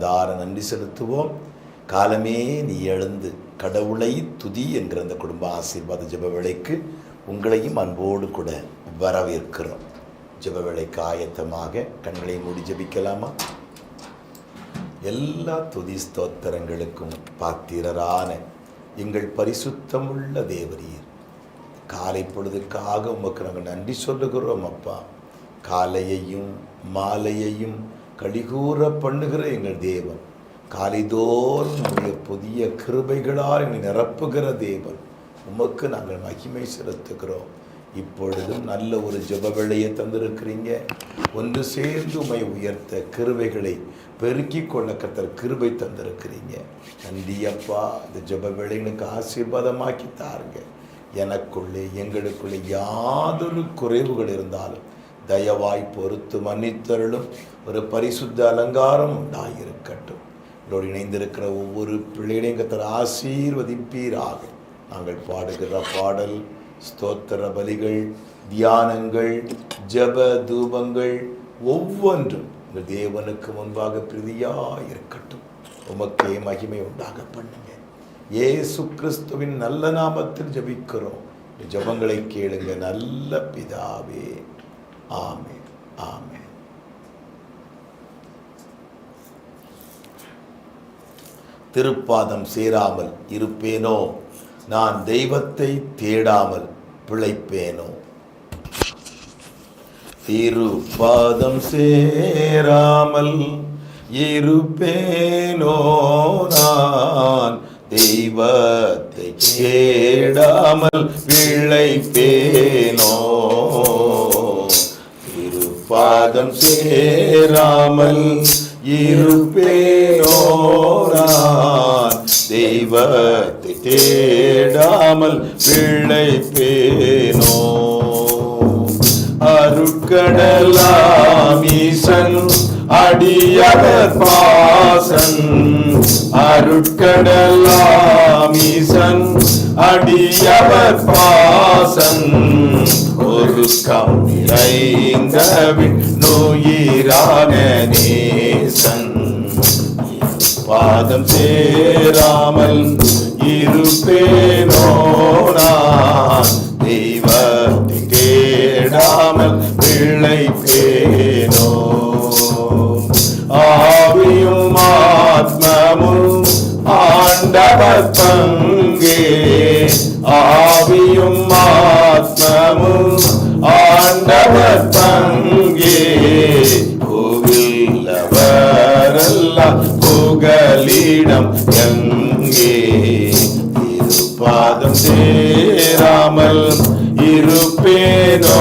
மனதார நன்றி செலுத்துவோம். காலமே நீ எழுந்து கடவுளை துதி என்கிற அந்த குடும்ப ஆசீர்வாத ஜெப வேளைக்கு உங்களையும் அன்போடு கூட வரவேற்கிறோம். ஜெப வேளைக்கு ஆயத்தமாக கண்களை மூடி ஜெபிக்கலாமா? எல்லா துதி ஸ்தோத்திரங்களுக்கும் பாத்திரரான எங்கள் பரிசுத்தமுள்ள தேவரீர் காலை பொழுதுக்காக உமக்கு நாங்கள் நன்றி சொல்லுகிறோம் அப்பா. காலையையும் மாலையையும் கழிகூற பண்ணுகிற எங்கள் தேவன். காலைதோறும் நம்முடைய புதிய கிருபைகளால் எங்களை நிரப்புகிற தேவன். உமக்கு நாங்கள் மகிமை செலுத்துகிறோம். இப்பொழுதும் நல்ல ஒரு ஜெப வேளையை தந்திருக்கிறீங்க. ஒன்று சேர்ந்து உமை உயர்த்த கிருபைகளை பெருக்கிக் கொள்ள கத்தர் கிருபை தந்திருக்கிறீங்க. நன்றி அப்பா. இந்த ஜெப வேளைகளுக்கு ஆசீர்வாதமாக்கி தாருங்க. எனக்குள்ளே எங்களுக்குள்ளே யாதொரு குறைவுகள் இருந்தாலும் தயவாய் பொறுத்து மன்னித்தருளும். ஒரு பரிசுத்த அலங்காரம் உண்டாயிருக்கட்டும். இதோடு இணைந்திருக்கிற ஒவ்வொரு பிள்ளைகளையும் கத்தர் ஆசீர்வதிப்பீராக. நாங்கள் பாடுகிற பாடல் ஸ்தோத்திர பலிகள் தியானங்கள் ஜப தூபங்கள் ஒவ்வொன்றும் இந்த தேவனுக்கு முன்பாக பிரதியாயிருக்கட்டும். உமக்கே மகிமை உண்டாக பண்ணுங்க. ஏசு கிறிஸ்துவின் நல்ல நாமத்தில் ஜெபிக்கிறோம். ஜபங்களை கேளுங்க. நல்ல பிதாவே. ஆமே ஆமே திருப்பாதம் சேராமல் இருப்பேனோ? நான் தெய்வத்தை தேடாமல் பிழைப்பேனோ? திருப்பாதம் சேராமல் இருப்பேனோ? நான் தெய்வத்தை தேடாமல் பிழைப்பேனோ? பாதம் சேராமல் இருப்பேனோ நான் தெய்வத்தை தேடாமல் பிழைப்பேனோ. அருட்கடலாமீசன் அடியவர் பாசன். அருட்கடலாமீசன் அடியவர் பாசன். நோயிரான நேசன். பாதம் சேராமல் இருப்பேனோ நான். தெய்வத்தை தேடாமல் பிழைப்பேனோ. ஆவியும் ஆத்மமும் ஆண்டவர் பங்கே. ஆவியும் இருப்பேனோ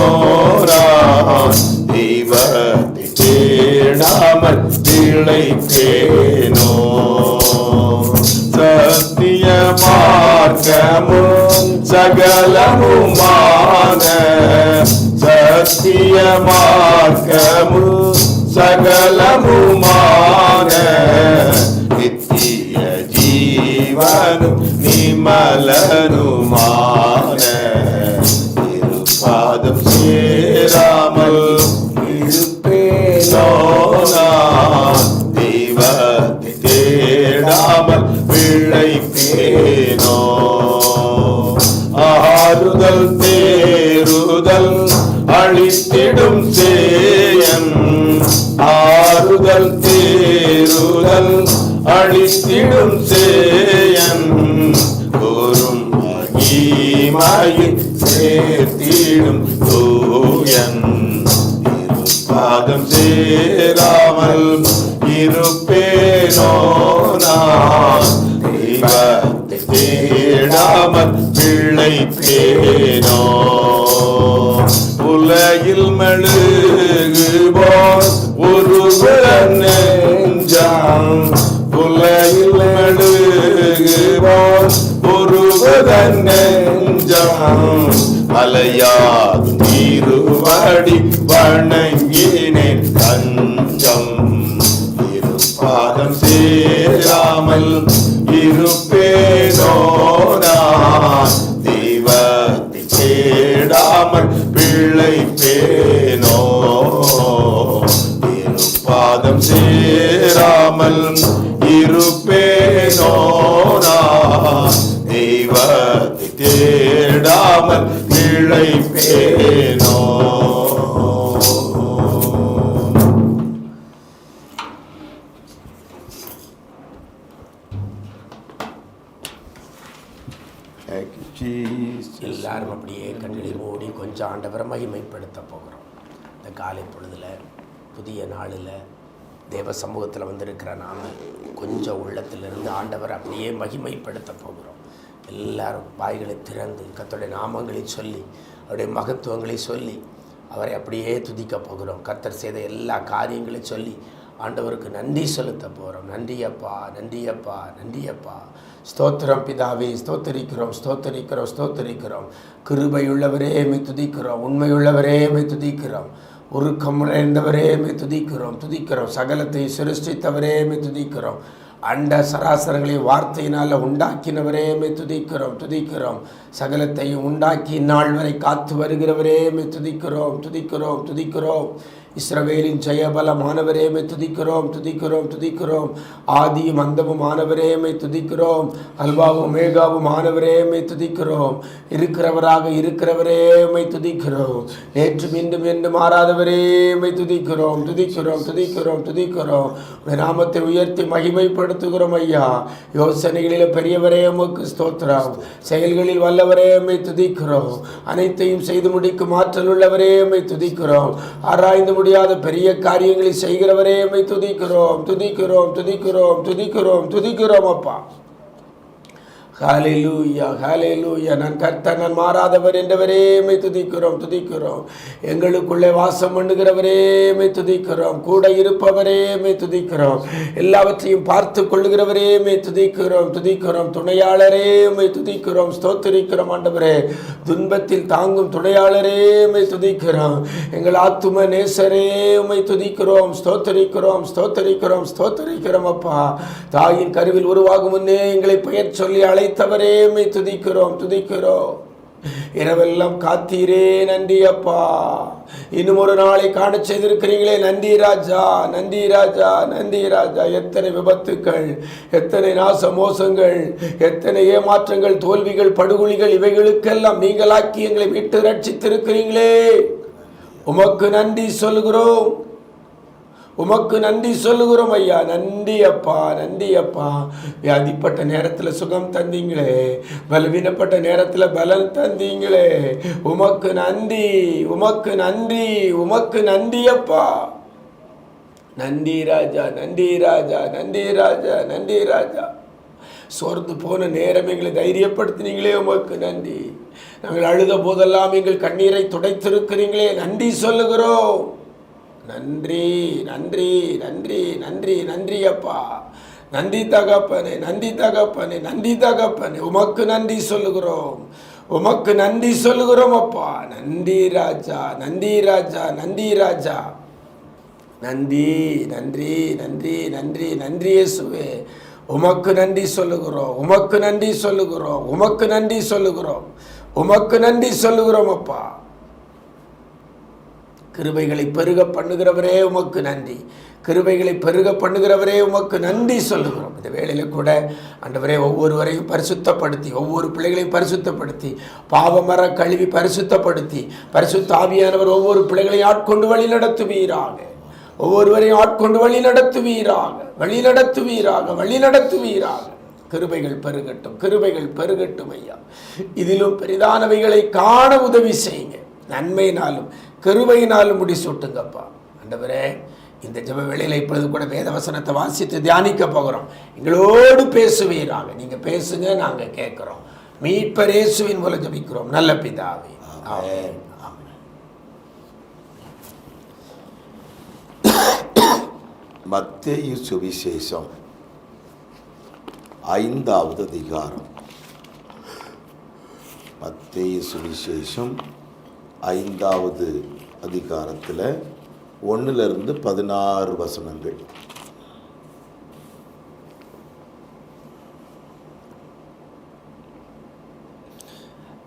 நான் தெய்வத்தை தேடாமல் பிழைப்பேனோ சத்திய மார்க்கமும் சகலமுமான. சத்திய மார்க்கமும் சகலமுமான. நித்திய ஜீவனும் ஆறுதல் தேறுதல் அழித்திடும் சேயன் ஆறுதல் தேறுதல் அழித்திடும் சேயன் கூறும் மகிமையில் சேர்த்திடும் தூயன் பாதம் சேராமல் இருப்பேனோ நான் பிள்ளை தேடாமல் உலகில் மெழுகுபோல் ஒரு நெஞ்சாம். உலகில் மெழுகுபோல் ஒரு நெஞ்சாம். அலையாது திருவடி வணங்கினேன் தஞ்சம். இருப்பாதம் சேராமல் இருப்பேனோ? தேடாமல் பிழைப்பேனோ இருப்பாத பாதம் சேராமல் இருப்பேனோ? நான் தெய்வத்தை தேடாமல் இழைப்பேனோ புதிய நாளில் தேவ சமூகத்தில் வந்திருக்கிற நாம கொஞ்சம் உள்ளத்திலிருந்து ஆண்டவரை அப்படியே மகிமைப்படுத்த போகிறோம். எல்லாரும் வாய்களை திறந்து கத்தோடைய நாமங்களை சொல்லி அவருடைய மகத்துவங்களை சொல்லி அவரை அப்படியே துதிக்க போகிறோம். கத்தர் செய்த எல்லா காரியங்களையும் சொல்லி ஆண்டவருக்கு நன்றி செலுத்த போகிறோம் நன்றியப்பா நன்றியப்பா நன்றியப்பா ஸ்தோத்திரம் பிதாவே ஸ்தோத்தரிக்கிறோம் ஸ்தோத்தரிக்கிறோம் ஸ்தோத்தரிக்கிறோம். கிருபையுள்ளவரே மை துதிக்கிறோம். உண்மையுள்ளவரே மை துதிக்கிறோம். உருக்கம் நிறைந்தவரே துதிக்கிறோம். துதிக்கிறோம். சகலத்தை சிருஷ்டித்தவரேமே துதிக்கிறோம். அண்ட சராசரங்களை வார்த்தையினால் உண்டாக்கினவரே மை துதிக்கிறோம். துதிக்கிறோம். சகலத்தையும் உண்டாக்கி நாள் வரை காத்து வருகிறவரே மை துதிக்கிறோம். துதிக்கிறோம். துதிக்கிறோம். இஸ்ரவேலின் ஜெயபலமானவரே மை துதிக்கிறோம் துதிக்கிறோம் துதிக்கிறோம். ஆதியும் அந்தமும் ஆனவரே துதிக்கிறோம். அல்வாவும் மேகாவும் மாணவரேமை துதிக்கிறோம். இருக்கிறவராக இருக்கிறவரேமை துதிக்கிறோம். நேற்று மீண்டும் என்று மாறாதவரேமை துதிக்கிறோம் துதிக்கிறோம் துதிக்கிறோம் துதிக்கிறோம். நாமத்தை உயர்த்தி மகிமைப்படுத்துகிறோம் ஐயா. யோசனைகளில் பெரியவரே உமக்கு ஸ்தோத்திரம். செயல்களில் வல்லவரேமை துதிக்கிறோம். அனைத்தையும் செய்து முடிக்கும் ஆற்றல் உள்ளவரேமை துதிக்கிறோம். ஆராய்ந்து முடியாத பெரிய காரியங்களை செய்கிறவரே துதிக்கிறோம் துதிக்கிறோம் துதிக்கிறோம் துதிக்கிறோம் துதிக்கிறோம் அப்பா. ஹாலேலூயா ஹாலேலூயா நான் கர்த்தர் நான் மாறாதவர் என்றவரேமை துதிக்கிறோம் துதிக்கிறோம். எங்களுக்குள்ளே வாசம் பண்ணுகிறவரேமை துதிக்கிறோம். கூட இருப்பவரேமை துதிக்கிறோம். எல்லாவற்றையும் பார்த்து கொள்ளுகிறவரேமை துதிக்கிறோம் துதிக்கிறோம். துணையாளரேமை துதிக்கிறோம். ஸ்தோத்திரிக்கிறோம் ஆண்டவரே. துன்பத்தில் தாங்கும் துணையாளரேமை துதிக்கிறோம். எங்கள் ஆத்தும நேசரேமை துதிக்கிறோம். ஸ்தோத்தரிக்கிறோம் ஸ்தோத்தரிக்கிறோம் ஸ்தோத்தரிக்கிறோம் அப்பா. தாயின் கருவில் உருவாகும் முன்னே எங்களை பெயர் சொல்லி அழைத்தவரே உம்மை துதிக்கிறோம் துதிக்கிறோம். இரவெல்லாம் காத்தீரே நன்றி அப்பா. இன்னும் ஒரு நாளை காண செய்திருக்கிறீங்களே நந்தி ராஜா நந்தி ராஜா நந்தி ராஜா. எத்தனை விபத்துக்கள் எத்தனை நாச மோசங்கள் எத்தனை ஏமாற்றங்கள் தோல்விகள் படுகொலிகள் இவைகளுக்கெல்லாம் நீங்களாக்கி எங்களை விட்டு ரட்சித்திருக்கிறீங்களே. உமக்கு நன்றி சொல்லுகிறோம். உமக்கு நன்றி சொல்லுகிறோம் ஐயா. நன்றி அப்பா நன்றி அப்பா. வியாதிப்பட்ட நேரத்தில் சுகம் தந்தீங்களே. பலவீனப்பட்ட நேரத்தில் பலன் தந்தீங்களே. உமக்கு நன்றி உமக்கு நன்றி உமக்கு நன்றி அப்பா. நன்றி ராஜா நன்றி ராஜா நன்றி ராஜா நன்றி ராஜா. சோர்ந்து போன நேரம் எங்களை தைரியப்படுத்தினீங்களே உமக்கு நன்றி. நாங்கள் அழுத போதெல்லாம் எங்கள் கண்ணீரை துடைத்திருக்கிறீங்களே. நன்றி சொல்லுகிறோம். நன்றி நன்றி நன்றி நன்றி நன்றி அப்பா. நன்றி தகப்பனே நன்றி தகப்பனே நன்றி தகப்பனே. உமக்கு நன்றி சொல்லுகிறோம். உமக்கு நன்றி சொல்லுகிறோம் அப்பா. நன்றி ராஜா நன்றி ராஜா நன்றி ராஜா. நன்றி நன்றி நன்றி நன்றி நன்றி இயேசுவே. உமக்கு நன்றி சொல்லுகிறோம். உமக்கு நன்றி சொல்லுகிறோம். உமக்கு நன்றி சொல்லுகிறோம். உமக்கு நன்றி சொல்லுகிறோம் அப்பா. கிருபைகளை பெருக பண்ணுகிறவரே உமக்கு நன்றி. கிருபைகளை பெருக பண்ணுகிறவரே உமக்கு நன்றி சொல்லுகிறோம். இந்த வேளையில் கூட ஆண்டவரே ஒவ்வொருவரையும் பரிசுத்தப்படுத்தி ஒவ்வொரு பிள்ளைகளையும் பரிசுத்தப்படுத்தி பாவமர கழுவி பரிசுத்தப்படுத்தி பரிசுத்த ஆவியானவர் ஒவ்வொரு பிள்ளைகளையும் ஆட்கொண்டு வழி நடத்துவீராக. ஒவ்வொருவரையும் ஆட்கொண்டு வழி நடத்துவீராக. வழி நடத்துவீராக வழி நடத்துவீராக. கிருபைகள் பெருகட்டும் கிருபைகள் பெருகட்டும் ஐயா. இதிலும் பெரிதானவைகளை காண உதவி செய்யுங்க. நன்மையினாலும் கிருபையினாலும் முடிசூட்டுங்கப்பா. ஆண்டவரே இந்த ஜெப வேளையில இப்பொழுது கூட வேத வசனத்தை வாசித்து தியானிக்க போகிறோம். எங்களோடு பேசுவீராக. நீங்க பேசுங்க நாங்க கேட்கிறோம். மீட்பர் இயேசுவின் மூலம் ஜெபிக்கிறோம். நல்ல பிதாவே. ஆமென். மத்தேயு சுவிசேஷம் ஐந்தாவது அதிகாரம். மத்தேயு சுவிசேஷம் ஐந்தாவது அதிகாரத்தில் ஒன்றிலிருந்து பதினாறு வசனங்கள்.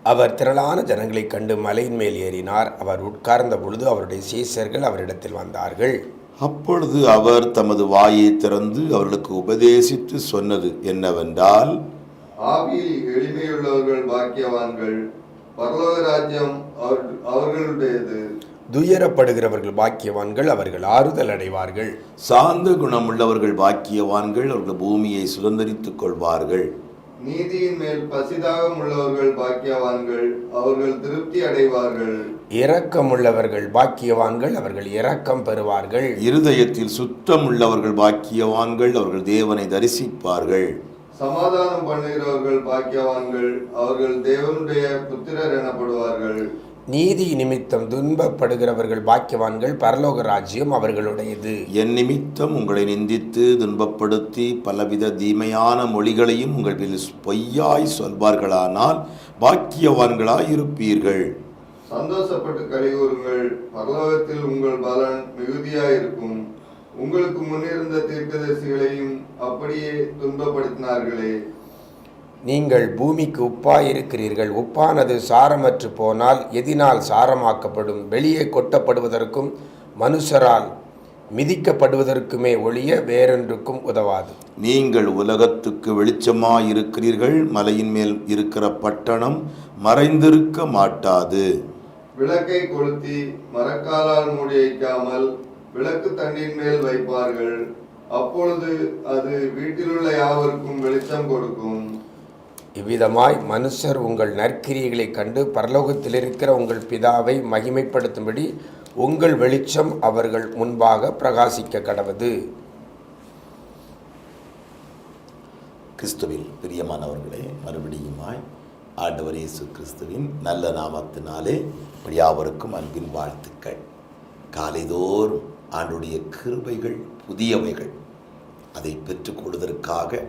அவர் திரளான ஜனங்களைக் கண்டு மலையின் மேல் ஏறினார். அவர் உட்கார்ந்த பொழுது அவருடைய சீசர்கள் அவரிடத்தில் வந்தார்கள். அப்பொழுது அவர் தமது வாயை திறந்து அவர்களுக்கு உபதேசித்து சொன்னது என்னவென்றால் ஆவியில் எளிமையுள்ளவர்கள் பாக்கியவான்கள் பரலோக ராஜ்யம் அவர்- அவர்களுடையது. துயரப்படுகிறவர்கள் பாக்கியவான்கள் அவர்கள் ஆறுதல் அடைவார்கள். சாந்த குணமுள்ளவர்கள் பாக்கியவான்கள் அவர்கள் பூமியை சுதந்தரித்துக் கொள்வார்கள். நீதியின் மேல் பசிதாகம் உள்ளவர்கள் பாக்கியவான்கள் அவர்கள் திருப்தி அடைவார்கள். இரக்கமுள்ளவர்கள் பாக்கியவான்கள் அவர்கள் இரக்கம் பெறுவார்கள். இருதயத்தில் சுத்தம் உள்ளவர்கள் பாக்கியவான்கள் அவர்கள் தேவனை தரிசிப்பார்கள். சமாதானம் பண்ணுகிறவர்கள் பாக்கியவான்கள் அவர்கள் தேவனுடைய புத்திரர் எனப்படுவார்கள். நீதி நிமித்தம் துன்பப்படுகிறவர்கள் பாக்கியவான்கள் பரலோக ராஜ்யம் அவர்களுடையது. என் நிமித்தம் உங்களை நிந்தித்து துன்பப்படுத்தி பலவித தீமையான மொழிகளையும் உங்கள் பொய்யாய் சொல்வார்களானால் பாக்கியவான்களாய் இருப்பீர்கள். சந்தோஷப்பட்டு கலிகூறுங்கள் பரலோகத்தில் உங்கள் பலன் மிகுதியாயிருக்கும். உங்களுக்கு முன்னிருந்த தீர்க்கதரிசிகளையும் அப்படியே துன்பப்படுத்தினார்களே. நீங்கள் பூமிக்கு உப்பாய் இருக்கிறீர்கள் உப்பானது சாரமற்று போனால் எதினால் சாரமாக்கப்படும். வெளியே கொட்டப்படுவதற்கும் மனுஷரால் மிதிக்கப்படுவதற்குமே ஒழிய வேறொன்றுக்கும் உதவாது. நீங்கள் உலகத்துக்கு வெளிச்சமாய் இருக்கிறீர்கள் மலையின் மேல் இருக்கிற பட்டணம் மறைந்திருக்க மாட்டாது. விளக்கை கொளுத்தி மரக்காலால் மூடி வைக்காமல் விளக்கு தண்டின் மேல் வைப்பார்கள். அப்பொழுது அது வீட்டிலுள்ள யாவருக்கும் வெளிச்சம் கொடுக்கும். இவ்விதமாய் மனுஷர் உங்கள் நற்கிரியைகளைக் கண்டு பரலோகத்தில் இருக்கிற உங்கள் பிதாவை மகிமைப்படுத்தும்படி உங்கள் வெளிச்சம் அவர்கள் முன்பாக பிரகாசிக்க கடவது. கிறிஸ்துவில் பிரியமானவர்களே மறுபடியுமாய் ஆண்டவர் இயேசு கிறிஸ்துவின் நல்ல நாமத்தினாலே யாவருக்கும் அன்பின் வாழ்த்துக்கள். காலைதோறும் ஆண்டுடைய கிருபைகள் புதியவைகள். அதை பெற்றுக்கொள்வதற்காக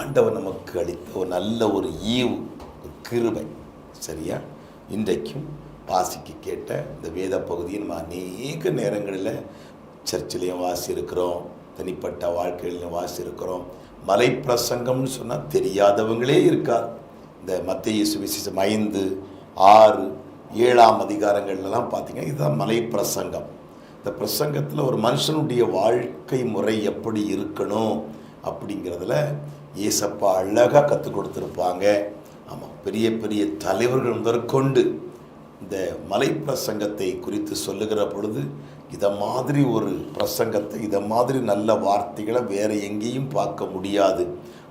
ஆண்டவர் நமக்கு அளித்த ஒரு நல்ல ஒரு ஈவு ஒரு கிருபை. சரியா? இன்றைக்கும் பாசிக்கு கேட்ட இந்த வேத பகுதியை நம்ம அநேக நேரங்களில் சர்ச்சிலையும் வாசியிருக்கிறோம் தனிப்பட்ட வாழ்க்கையிலையும் வாசியிருக்கிறோம் மலை பிரசங்கம்னு சொன்னால் தெரியாதவங்களே இருக்காது இந்த மத்திய சுவிசேஷம் ஐந்து ஆறு ஏழாம் அதிகாரங்கள்லாம் பார்த்தீங்கன்னா இதுதான் மலை பிரசங்கம் இந்த பிரசங்கத்தில் ஒரு மனுஷனுடைய வாழ்க்கை முறை எப்படி இருக்கணும் அப்படிங்கிறதுல ஏசப்பா அழகாக கற்றுக் கொடுத்துருப்பாங்க. ஆமாம் பெரிய பெரிய தலைவர்கள் முதற்கொண்டு இந்த மலை பிரசங்கத்தை குறித்து சொல்லுகிற பொழுது இதை மாதிரி ஒரு பிரசங்கத்தை இதை மாதிரி நல்ல வார்த்தைகளை வேறு எங்கேயும் பார்க்க முடியாது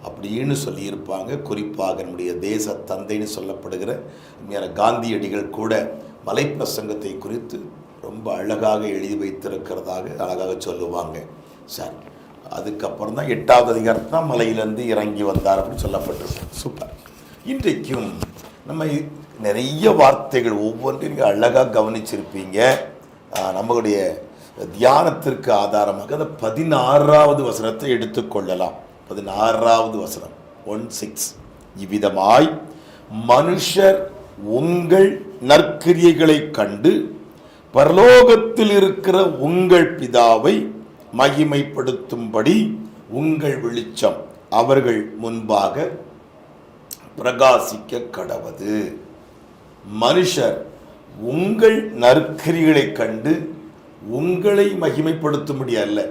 அப்படின்னு சொல்லியிருப்பாங்க. குறிப்பாக நம்முடைய தேச தந்தைன்னு சொல்லப்படுகிற காந்தியடிகள் கூட மலை பிரசங்கத்தை குறித்து ரொம்ப அழகாக எழுதி வைத்திருக்கிறதாக அழகாக சொல்லுவாங்க. சார் அதுக்கப்புறம் தான் எட்டாவது அதிகாரத்தில் தான் மலையிலேருந்து இறங்கி வந்தார் அப்படின்னு சொல்லப்பட்டிருக்கு. சூப்பர். இன்றைக்கும் நம்ம நிறைய வார்த்தைகள் ஒவ்வொன்றையும் நீங்கள் அழகாக கவனிச்சிருப்பீங்க. நம்மளுடைய தியானத்திற்கு ஆதாரமாக அந்த பதினாறாவது வசனத்தை எடுத்துக்கொள்ளலாம் பதினாறாவது வசனம் ஒன் சிக்ஸ். இவ்விதமாய் மனுஷர் உங்கள் நற்கிரியைகளை கண்டு பரலோகத்தில் இருக்கிற உங்கள் பிதாவை மகிமைப்படுத்தும்படி உங்கள் வெளிச்சம் அவர்கள் முன்பாக பிரகாசிக்க கடவது. மனுஷர் உங்கள் நற்கிரிகளைக் கண்டு உங்களை மகிமைப்படுத்தும்படி அல்ல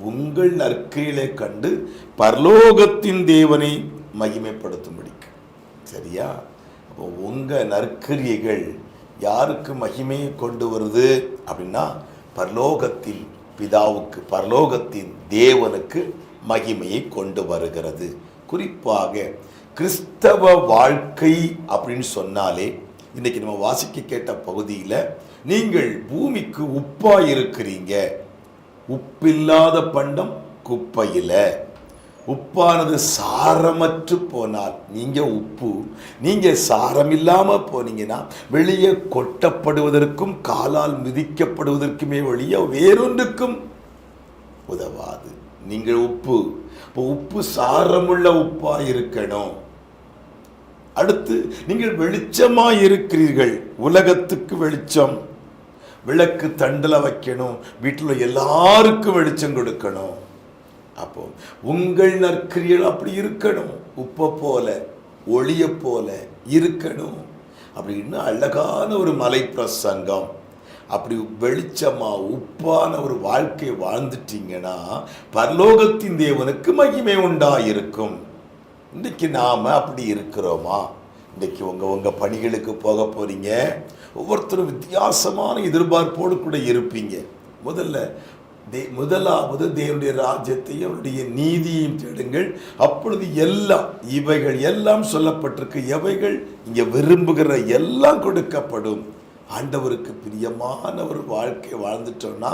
உங்கள் நற்கிரிகளைக் கண்டு பரலோகத்தின் தேவனை மகிமைப்படுத்தும்படி சரியா? அப்போ உங்கள் நற்கிரியைகள் யாருக்கு மகிமையை கொண்டு வருது அப்படின்னா பரலோகத்தில் பிதாவுக்கு பரலோகத்தின் தேவனுக்கு மகிமையை கொண்டு வருகிறது. குறிப்பாக கிறிஸ்தவ வாழ்க்கை அப்படின்னு சொன்னாலே இன்னைக்கு நம்ம வாசிக்க கேட்ட பகுதியில் நீங்கள் பூமிக்கு உப்பாக இருக்கிறீங்க. உப்பில்லாத பண்டம் குப்பையில். உப்பானது சாரமற்று போனால் நீங்கள் உப்பு நீங்கள் சாரம் இல்லாமல் போனீங்கன்னா வெளியே கொட்டப்படுவதற்கும் காலால் மிதிக்கப்படுவதற்குமே வெளியே வேறொன்றுக்கும் உதவாது. நீங்கள் உப்பு இப்போ உப்பு சாரமுள்ள உப்பாக இருக்கணும் அடுத்து நீங்கள் வெளிச்சமாக இருக்கிறீர்கள் உலகத்துக்கு வெளிச்சம். விளக்கு தண்டில் வைக்கணும். வீட்டில் எல்லாருக்கும் வெளிச்சம் கொடுக்கணும். அப்போ உங்கள் நற்கிரியல் அப்படி இருக்கணும். உப்பை போல ஒளியை போல இருக்கணும். அப்படின்னு அழகான ஒரு மலை பிரசங்கம் அப்படி வெளிச்சமாக உப்பான ஒரு வாழ்க்கை வாழ்ந்துட்டீங்கன்னா பரலோகத்தின் தேவனுக்கு மகிமை உண்டாயிருக்கும். இன்றைக்கி நாம் அப்படி இருக்கிறோமா? இன்றைக்கி உங்கள் உங்கள் பணிகளுக்கு போக போகிறீங்க ஒவ்வொருத்தரும் வித்தியாசமான எதிர்பார்ப்போடு கூட இருப்பீங்க. முதல்ல தே முதலாவது தேவனுடைய ராஜ்யத்தையும் அவருடைய நீதியையும் தேடுங்கள். அப்பொழுது எல்லாம் இவைகள் எல்லாம் சொல்லப்பட்டிருக்கு. எவைகள்? இங்க விரும்புகிற எல்லாம் கொடுக்கப்படும். ஆண்டவருக்கு பிரியமான ஒரு வாழ்க்கை வாழ்ந்துட்டோம்னா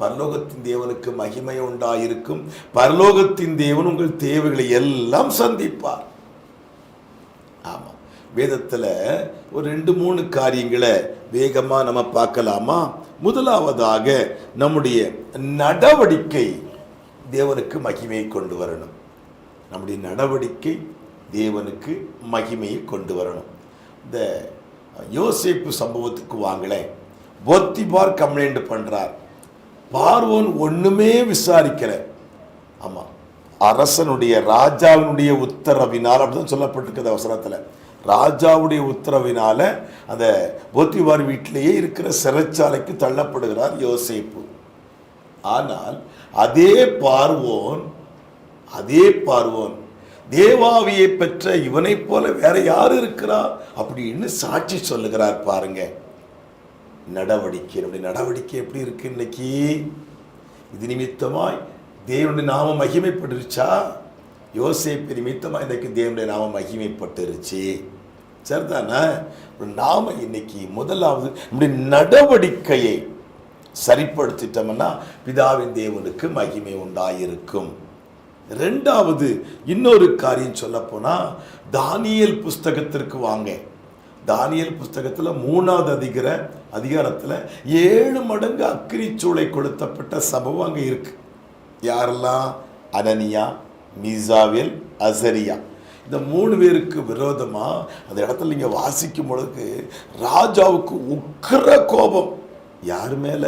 பரலோகத்தின் தேவனுக்கு மகிமை உண்டாயிருக்கும். பரலோகத்தின் தேவன் உங்கள் தேவைகளை எல்லாம் சந்திப்பார். ஆமாம் வேதத்தில் ஒரு ரெண்டு மூணு காரியங்களை வேகமாக நம்ம பார்க்கலாமா? முதலாவதாக நம்முடைய நடவடிக்கை தேவனுக்கு மகிமையை கொண்டு வரணும். நம்முடைய நடவடிக்கை தேவனுக்கு மகிமையை கொண்டு வரணும். இந்த யோசிப்பு சம்பவத்துக்கு வாங்களேன். பொத்திபார் கம்ப்ளைண்ட் பண்ணுறார் பார்வோன் ஒன்றுமே விசாரிக்கல. ஆமாம் அரசனுடைய ராஜாவினுடைய உத்தரவினால் அப்படின்னு சொல்லப்பட்டிருக்குது அவசரத்தில். ராஜாவுடைய உத்தரவினால அந்த போத்திவார் வீட்டிலேயே இருக்கிற சிறைச்சாலைக்கு தள்ளப்படுகிறார் யோசேப்பு. ஆனால் அதே பார்வோன் அதே பார்வோன் தேவாவியை பெற்ற இவனைப் போல வேற யார் இருக்கிறா? அப்படின்னு சாட்சி சொல்லுகிறார் பாருங்க. நடவடிக்கை நம்முடைய நடவடிக்கை எப்படி இருக்கு இன்னைக்கு? இது நிமித்தமாய் தேவனுடைய நாமம் மகிமைப்பட்டுருச்சா? யோசேப்பு நிமித்தமாக இன்னைக்கு தேவனுடைய நாமம் மகிமைப்பட்டுருச்சு. சரிதானே? நாம இன்னைக்கு முதலாவது நம்முடைய நடவடிக்கையை சரிப்படுத்திட்டோம்னா பிதாவின் தேவனுக்கு மகிமை உண்டாயிருக்கும். ரெண்டாவது இன்னொரு காரியம் சொல்லப்போனால் தானியல் புஸ்தகத்திற்கு வாங்க. தானியல் புஸ்தகத்தில் மூணாவது அதிகர அதிகாரத்தில் ஏழு மடங்கு அக்கிரிச்சூளை கொளுத்தப்பட்ட சம்பவம் அங்கே இருக்கு. யாரெல்லாம்? அனனியா மீசாவில் அசரியா. இந்த மூணு பேருக்கு விரோதமா அந்த இடத்துல நீங்க வாசிக்கும் பொழுது ராஜாவுக்கு உக்கிர கோபம். யார் மேல?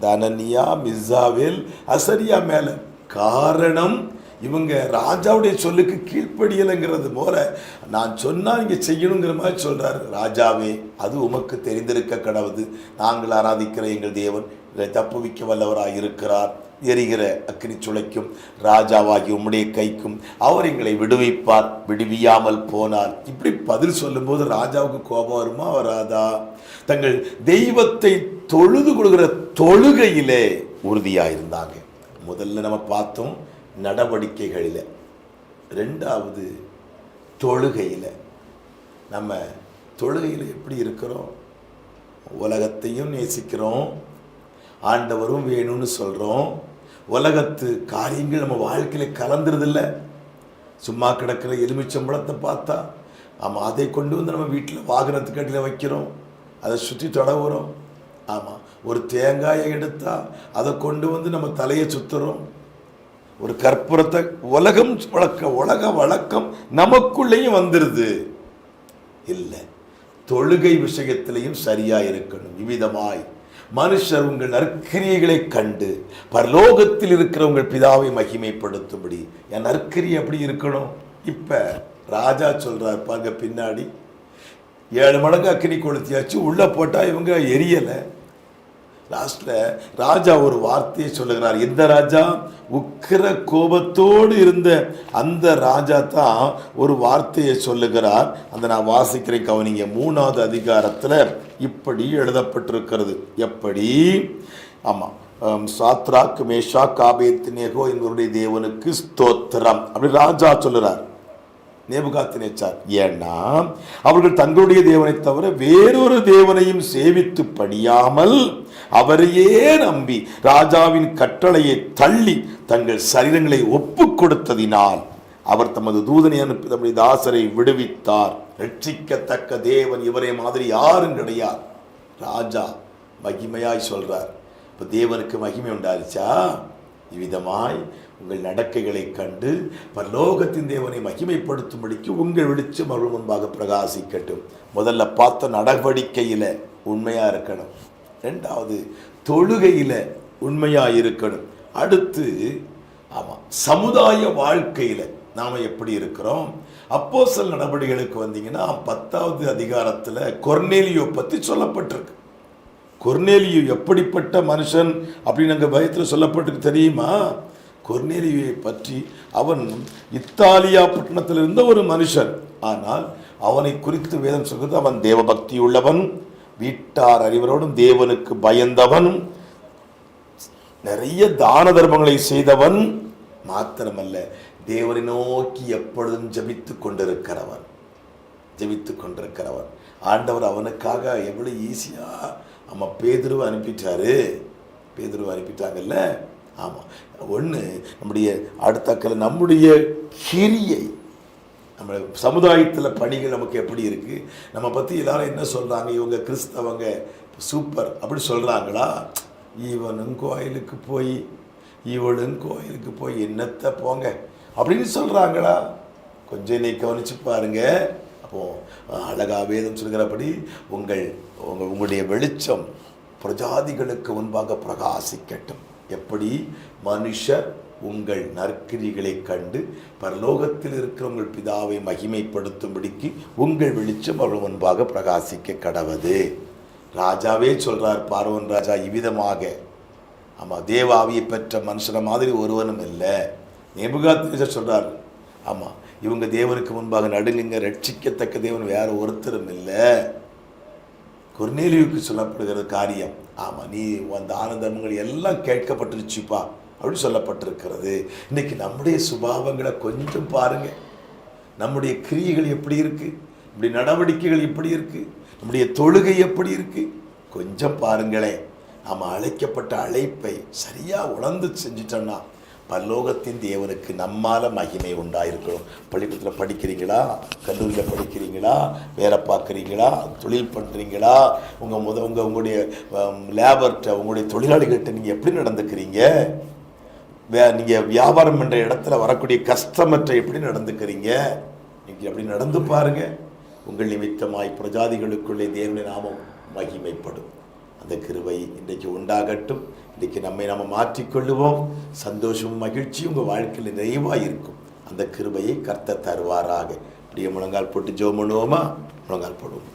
தனனியா அனனியா அசரியா மேல. காரணம் இவங்க ராஜாவுடைய சொல்லுக்கு கீழ்ப்படியலைங்கிறது போல நான் சொன்னா இங்கே செய்யணுங்கிற மாதிரி சொல்றாரு. ராஜாவே அது உமக்கு தெரிந்திருக்க கடவுது. நாங்கள் ஆராதிக்கிற எங்கள் தேவன் இதை தப்புவிக்க வல்லவராக இருக்கிறார் எரிகிற அக்னி சுளைக்கும் ராஜாவாகி உம்முடைய கைக்கும் அவர் எங்களை விடுவிப்பார். விடுவியாமல் போனார் இப்படி பதில் சொல்லும்போது ராஜாவுக்கு கோபம் வருமா வராதா? தங்கள் தெய்வத்தை தொழுது கொள்கிற தொழுகையிலே உறுதியாயிருந்தாங்க. முதல்ல நம்ம பார்த்தோம் நடவடிக்கைகளில். ரெண்டாவது தொழுகையில். நம்ம தொழுகையில் எப்படி இருக்கிறோம்? உலகத்தையும் நேசிக்கிறோம். ஆண்டவரும் வேணும்னு சொல்கிறோம் உலகத்து காரியங்கள் நம்ம வாழ்க்கையில் கலந்துருதில்ல. சும்மா கிடக்கிற எலுமிச்சம்பழத்தை பார்த்தா ஆமாம் அதை கொண்டு வந்து நம்ம வீட்டில் வாகனத்துக்கு அடியில் வைக்கிறோம். அதை சுற்றி தொடவுறோம். ஆமாம் ஒரு தேங்காயை எடுத்தா அதை கொண்டு வந்து நம்ம தலையை சுற்றுறோம் ஒரு கற்பூரத்தை உலகம் வழக்க உலக வழக்கம் நமக்குள்ளேயும் வந்துடுது இல்லை தொழுகை விஷயத்திலையும் சரியாக இருக்கணும். இவ்விதமாய் மனுஷர் உங்கள் நற்கிரியைகளை கண்டு பரலோகத்தில் இருக்கிற உங்கள் பிதாவை மகிமைப்படுத்தும்படி. என் நற்கிரியை எப்படி இருக்கணும்? இப்போ ராஜா சொல்கிறார் பாருங்க பின்னாடி. ஏழு மடங்கு அக்கினி கொளுத்தியாச்சு உள்ளே போட்டால் இவங்க எரியலை. லாஸ்ட்ல ராஜா ஒரு வார்த்தையை சொல்லுகிறார். எந்த ராஜா? உக்கிர கோபத்தோடு இருந்த அந்த ராஜா தான் ஒரு வார்த்தையை சொல்லுகிறார். அந்த நான் வாசிக்கிறேன் கவனிங்க. மூணாவது அதிகாரத்துல இப்படி எழுதப்பட்டிருக்கிறது. எப்படி? ஆமா. சாத்ராக் மேஷா காபேத்னேகோ என்பவருடைய தேவனுக்கு ஸ்தோத்திரம். அப்படி ராஜா சொல்லுறார். நேபுகாத்தினேச்சார் ஏன்னா அவர்கள் தங்களுடைய தேவனை தவிர வேறொரு தேவனையும் சேவித்து படியாமல் அவரையே நம்பி ராஜாவின் கட்டளையை தள்ளி தங்கள் சரீரங்களை ஒப்பு கொடுத்ததினால் அவர் தமது தூதனை அனுப்பி தம்முடைய தாசரை விடுவித்தார். ரட்சிக்கத்தக்க தேவன் இவரை மாதிரி யாரும் கிடையாது. ராஜா மகிமையாய் சொல்றார். இப்போ தேவனுக்கு மகிமை உண்டாருச்சா இவ்விதமாய் உங்கள் நடக்கைகளை கண்டு பரலோகத்தின் தேவனை மகிமைப்படுத்தும்படிக்கு உங்கள் வெளிச்சம் அவர்கள் முன்பாக பிரகாசிக்கட்டும். முதல்ல பார்த்த நடவடிக்கையில் உண்மையாக இருக்கணும். ரெண்டாவது தொழுகையில் உண்மையாக இருக்கணும். அடுத்து ஆமாம் சமுதாய வாழ்க்கையில் நாம் எப்படி இருக்கிறோம்? அப்போஸ்தலர் நடவடிக்கைகளுக்கு வந்தீங்கன்னா பத்தாவது அதிகாரத்தில் கொர்னேலியோ பற்றி சொல்லப்பட்டிருக்கு. கொர்னேலியோ எப்படிப்பட்ட மனுஷன் அப்படின்னு அங்கே பயத்தில் சொல்லப்பட்டிருக்கு தெரியுமா? கொர்னேலியை பற்றி அவன் இத்தாலியா பட்டணத்தில் இருந்த ஒரு மனுஷன். ஆனால் அவனை குறித்து வேதம் சொல்கிறது அவன் தேவபக்தி உள்ளவன் வீட்டார் அறிவரோடும் தேவனுக்கு பயந்தவன் நிறைய தான தர்மங்களை செய்தவன் மாத்திரமல்ல தேவனை நோக்கி எப்பொழுதும் ஜெபித்து கொண்டிருக்கிறவன். ஜெபித்து கொண்டிருக்கிறவன். ஆண்டவர் அவனுக்காக எவ்வளவு ஈஸியா நம்ம பேதுருவை அனுப்பிட்டாரு. பேதுருவை அனுப்பிட்டாங்கல்ல? ஆமாம் ஒன்று நம்முடைய அடுத்த நம்முடைய கிரியை நம்ம சமுதாயத்தில் பணிகள் நமக்கு எப்படி இருக்குது நம்ம பற்றி எல்லாரும் என்ன சொல்கிறாங்க இவங்க கிறிஸ்தவங்க சூப்பர். அப்படி சொல்கிறாங்களா இவனும் கோயிலுக்கு போய் இவளும் கோயிலுக்கு போய் என்னத்தை போங்க? அப்படின்னு சொல்கிறாங்களா கொஞ்சம் நீ கவனிச்சு பாருங்க. அப்போது அழகாக வேதம் சொல்கிறபடி உங்கள் உங்கள் உங்களுடைய வெளிச்சம் பிரஜாதிகளுக்கு முன்பாக பிரகாசிக்கட்டும். எப்படி மனுஷர் உங்கள் நற்கிரிகளை கண்டு பரலோகத்தில் இருக்கிற உங்கள் பிதாவை மகிமைப்படுத்தும்படிக்கு உங்கள் வெளிச்சம் அவள் முன்பாக பிரகாசிக்க கடவது. ராஜாவே சொல்கிறார் பார்வன் ராஜா இவ்விதமாக. ஆமாம் தேவாவியை பெற்ற மனுஷனை மாதிரி ஒருவனும் இல்லை. நேபுகாத் சொல்கிறார் ஆமாம் இவங்க தேவனுக்கு முன்பாக நடுங்குங்க ரட்சிக்கத்தக்க தேவன் வேறு ஒருத்தரும் இல்லை. கொர்நேலியுக்கு சொல்லப்படுகிற காரியம். ஆமாம் நீ அந்த ஆனந்தங்கள் எல்லாம் கேட்கப்பட்டுருச்சுப்பா அப்படின்னு சொல்லப்பட்டிருக்கிறது. இன்னைக்கு நம்முடைய சுபாவங்களை கொஞ்சம் பாருங்க. நம்முடைய கிரியைகள் எப்படி இருக்கு? நம்முடைய நடவடிக்கைகள் எப்படி இருக்கு? நம்முடைய தொழுகை எப்படி இருக்கு? கொஞ்சம் பாருங்களேன். நாம் அழைக்கப்பட்ட அழைப்பை சரியாக உணர்ந்து செஞ்சிட்டோன்னா பரலோகத்தின் தேவனுக்கு நம்மால மகிமை உண்டாயிருக்கணும் பள்ளிக்கூடத்தில் படிக்கிறீங்களா? கல்லூரியில் படிக்கிறீங்களா? வேலை பார்க்குறீங்களா? தொழில் பண்ணுறீங்களா உங்கள் முத உங்கள் உங்களுடைய லேபர்கிட்ட உங்களுடைய தொழிலாளிகள்கிட்ட நீங்கள் எப்படி நடந்துக்கிறீங்க? வே நீங்கள் வியாபாரம் பண்ணுற இடத்துல வரக்கூடிய கஸ்டமர்கிட்ட எப்படி நடந்துக்கிறீங்க? நீங்கள் அப்படி நடந்து பாருங்கள் உங்கள் நிமித்தமாய் பிரஜாதிகளுக்குள்ளே தேவனுடைய நாமம் மகிமைப்படும். அந்த கிருவை இன்றைக்கு உண்டாகட்டும். இன்றைக்கு நம்மை நம்ம மாற்றிக்கொள்ளுவோம். சந்தோஷமும் மகிழ்ச்சியும் உங்கள் வாழ்க்கையில் நிறைவாக இருக்கும் அந்த கிருபையை கர்த்த தருவாராக. அப்படியே முழங்கால் போட்டு ஜோம் பண்ணுவோமா? முழங்கால் போடுவோம்.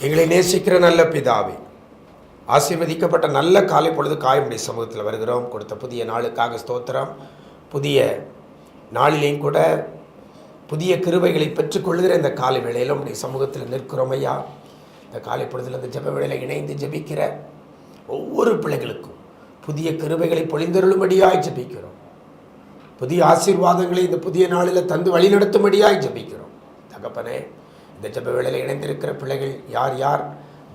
எங்களை நேசிக்கிற நல்ல பிதாவே ஆசீர்வதிக்கப்பட்ட நல்ல காலை பொழுது காயமுடைய சமூகத்தில் வருகிறோம். கொடுத்த புதிய நாளுக்காக ஸ்தோத்திரம். புதிய நாளிலேயும் கூட புதிய கிருபைகளை பெற்றுக்கொள்கிற இந்த காலை வேளையில் உடைய சமூகத்தில் நிற்கிறோம் ஐயா. இந்த காலை பொழுதில் இந்த ஜப வேளையில் இணைந்து ஜெபிக்கிற ஒவ்வொரு பிள்ளைகளுக்கும் புதிய கிருபைகளை பொழிந்தருளும்படியாய் ஜெபிக்கிறோம். புதிய ஆசீர்வாதங்களை இந்த புதிய நாளில் தந்து வழிநடத்தும்படியாய் ஜெபிக்கிறோம். தகப்பனே இந்த ஜப வேளையில் இணைந்திருக்கிற பிள்ளைகள் யார் யார்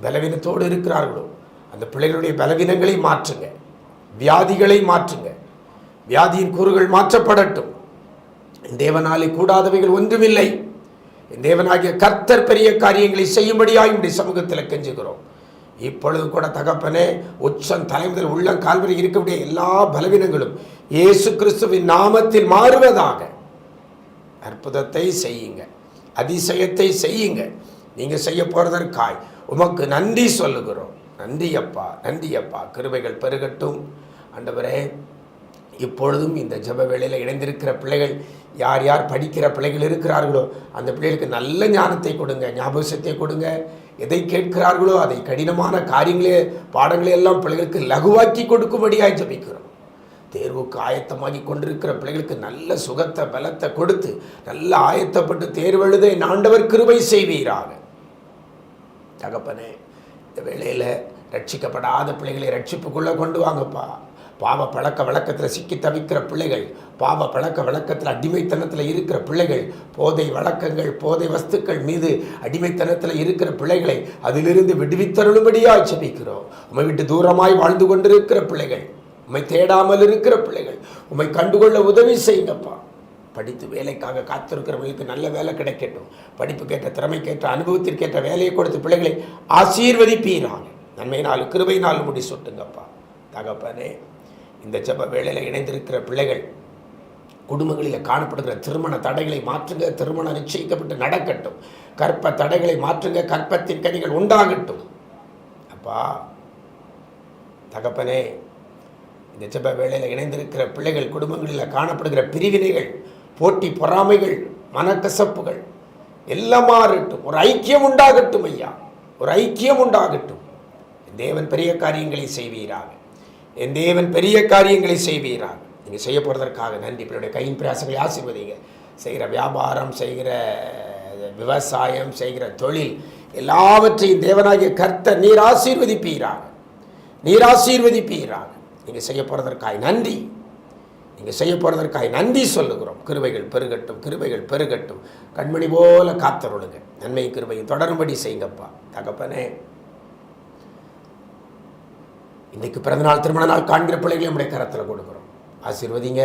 பலவீனத்தோடு இருக்கிறார்களோ அந்த பிள்ளைகளுடைய பலவீனங்களை மாற்றுங்க. வியாதிகளை மாற்றுங்க. வியாதியின் கூறுகள் மாற்றப்படட்டும். என் தேவனாலே கூடாதவைகள் ஒன்றுமில்லை. என் தேவனாகிய கர்த்தர் பெரிய காரியங்களை செய்யும்படியாக இப்படி சமூகத்தில் கெஞ்சுகிறோம். இப்பொழுது கூட தகப்பனே உச்சம் தலைமுதல் உள்ளம் கால்வரை இருக்கக்கூடிய எல்லா பலவீனங்களும் இயேசு கிறிஸ்துவின் நாமத்தில் மாறுவதாக. அற்புதத்தை செய்யுங்க. அதிசயத்தை செய்யுங்க. நீங்க செய்ய போறதற்காய் உமக்கு நன்றி சொல்லுகிறோம். நன்றி அப்பா நன்றி அப்பா. கிருபைகள் பெருகட்டும். ஆண்டவரே இப்பொழுதும் இந்த ஜெப வேளையில் இணைந்திருக்கிற பிள்ளைகள் யார் யார் படிக்கிற பிள்ளைகள் இருக்கிறார்களோ அந்த பிள்ளைகளுக்கு நல்ல ஞானத்தை கொடுங்க ஞாபகத்தை கொடுங்க. எதை கேட்கிறார்களோ அதை கடினமான காரியங்களே பாடங்களை எல்லாம் பிள்ளைகளுக்கு லகுவாக்கி கொடுக்கும்படியாக ஜெபிக்கிறோம். தேர்வுக்கு ஆயத்தமாகி கொண்டிருக்கிற பிள்ளைகளுக்கு நல்ல சுகத்தை பலத்தை கொடுத்து நல்ல ஆயத்தப்பட்டு தேர்வு எழுத என் ஆண்டவர் கிருபை செய்வீராக. தகப்பனே இந்த வேளையில் ரட்சிக்கப்படாத பிள்ளைகளை ரட்சிப்புக்குள்ளே கொண்டு வாங்கப்பா. பாவ பழக்க வழக்கத்தில் சிக்கி தவிக்கிற பிள்ளைகள் பாவ பழக்க வழக்கத்தில் அடிமைத்தனத்தில் இருக்கிற பிள்ளைகள் போதை வழக்கங்கள் போதை வஸ்துக்கள் மீது அடிமைத்தனத்தில் இருக்கிற பிள்ளைகளை அதிலிருந்து விடுவித்தருளும்படியாக ஜெபிக்கிறோம். உம்மை விட்டு தூரமாய் வாழ்ந்து கொண்டிருக்கிற பிள்ளைகள் உம்மை தேடாமல் இருக்கிற பிள்ளைகள் உம்மை கண்டுகொள்ள உதவி செய்யுங்கப்பா. படித்து வேலைக்காக காத்திருக்கிறவங்களுக்கு நல்ல வேலை கிடைக்கட்டும். படிப்புக்கேற்ற திறமைக்கேற்ற அனுபவத்திற்கேற்ற வேலையை கொடுத்து பிள்ளைகளை ஆசீர்வதிப்பீராங்க நன்மையினால் கிருபையினால் முடி சொட்டுங்கப்பா. தகப்பனே இந்த ஜப வேளையில் இணைந்திருக்கிற பிள்ளைகள் குடும்பங்களில் காணப்படுகிற திருமண தடைகளை மாற்றுங்க திருமணம் நிச்சயிக்கப்பட்டு நடக்கட்டும். கற்ப தடைகளை மாற்றுங்க கற்பத்தின் கனிகள் உண்டாகட்டும். அப்பா தகப்பனே இந்த ஜப வேளையில் இணைந்திருக்கிற பிள்ளைகள் குடும்பங்களில் காணப்படுகிற பிரிவினைகள் போட்டி பொறாமைகள் மனக்கசப்புகள் எல்லாம் மாறட்டும். ஒரு ஐக்கியம் உண்டாகட்டும் ஐயா. ஒரு ஐக்கியம் உண்டாகட்டும். தேவன் பெரிய காரியங்களை செய்வீராக. என் தேவன் பெரிய காரியங்களை செய்வீராக. நீங்கள் செய்ய போகிறதற்காக நன்றி. பிள்ளையுடைய கையின் பிரயாசங்களை ஆசீர்வதிங்க. செய்கிற வியாபாரம் செய்கிற விவசாயம் செய்கிற தொழில் எல்லாவற்றையும் தேவனாகிய கர்த்தர் நீர் ஆசீர்வதிப்பீராக. நீர் ஆசீர்வதிப்பீராக. நீங்கள் செய்ய போகிறதற்காய் நன்றி. நீங்கள் செய்ய போகிறதற்காய் நன்றி சொல்லுகிறோம். கிருவைகள் பெருகட்டும் கிருவைகள் பெருகட்டும். கண்மணி போல காத்தருளுங்க. நன்மை கிருவையும் தொடரும்படி செய்யுங்கப்பா. தகப்பனே இன்றைக்கு பிறந்தநாள் திருமண நாள் காண்கிற பிள்ளைகளை நம்முடைய கரத்தில் கொடுக்குறோம். ஆசீர்வதிங்க.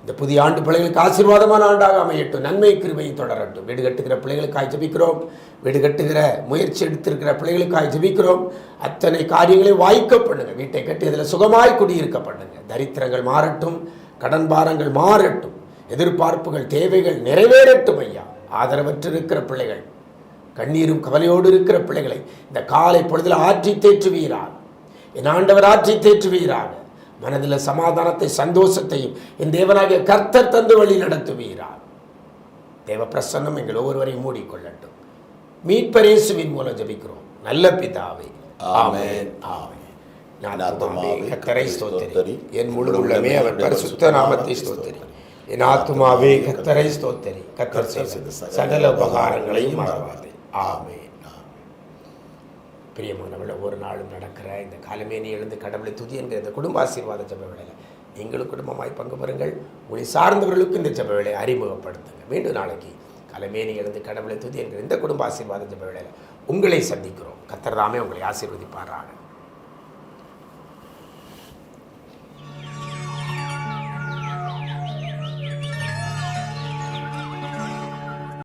இந்த புதிய ஆண்டு பிள்ளைகளுக்கு ஆசீர்வாதமான ஆண்டாக அமையட்டும். நன்மை கிருபையை தொடரட்டும். வீடு கட்டுகிற பிள்ளைகளுக்காய் ஜெபிக்கிறோம். வீடு கட்டுகிற முயற்சி எடுத்திருக்கிற பிள்ளைகளுக்காய் ஜெபிக்கிறோம். அத்தனை காரியங்களையும் வாய்க்க பண்ணுங்க. வீட்டை கட்டி இதில் சுகமாய் குடியிருக்க பண்ணுங்க. தரித்திரங்கள் மாறட்டும். கடன் பாரங்கள் மாறட்டும். எதிர்பார்ப்புகள் தேவைகள் நிறைவேறட்டும் ஐயா. ஆதரவற்று இருக்கிற பிள்ளைகள் கண்ணீரும் கவலையோடு இருக்கிற பிள்ளைகளை இந்த காலை பொழுதில் ஆற்றி தேற்றுவீரான் என் ஆண்டவர் ஆற்றி தேற்றுவீராக. மனதில் சமாதானத்தை சந்தோஷத்தையும் என் தேவனாகிய கர்த்தர் தந்து வழி நடத்துவீராக. தேவ பிரசன்னம் எங்கள் ஒவ்வொருவரையும் மூடிக்கொள்ளட்டும். மீட்பரேசுவின் மூலம் ஜெபிக்கிறோம். நல்ல பிதாவே. ஆமென். ஆமென். கத்தரை ஸ்தோத்தரி. என் முழு உள்ளமே அவர் பரிசுத்த நாமத்தை ஸ்தோத்தரி. என் ஆத்துமாவே கத்தரை ஸ்தோத்தரி. கத்தர் சகல உபகாரங்களையும் மறவாதே. ஆமென். பிரியமானவள ஒரு நாளும் நடக்கிற இந்த காலமேனி எழுந்து கடவுளை துதி என்கிற இந்த குடும்ப ஆசீர்வாத ஜப வேலையில் நீங்களும் குடும்பமாய் பங்கு பெறுங்கள். உங்களை சார்ந்தவர்களுக்கும் இந்த ஜப வேலையை அறிமுகப்படுத்துங்க மீண்டும் நாளைக்கு காலமேனி எழுந்து கடவுளை துதி என்கிற இந்த குடும்ப ஆசீர்வாத ஜப வேலையில் உங்களை சந்திக்கிறோம். கத்தர்தாமே உங்களை ஆசீர்வதிப்பாராக.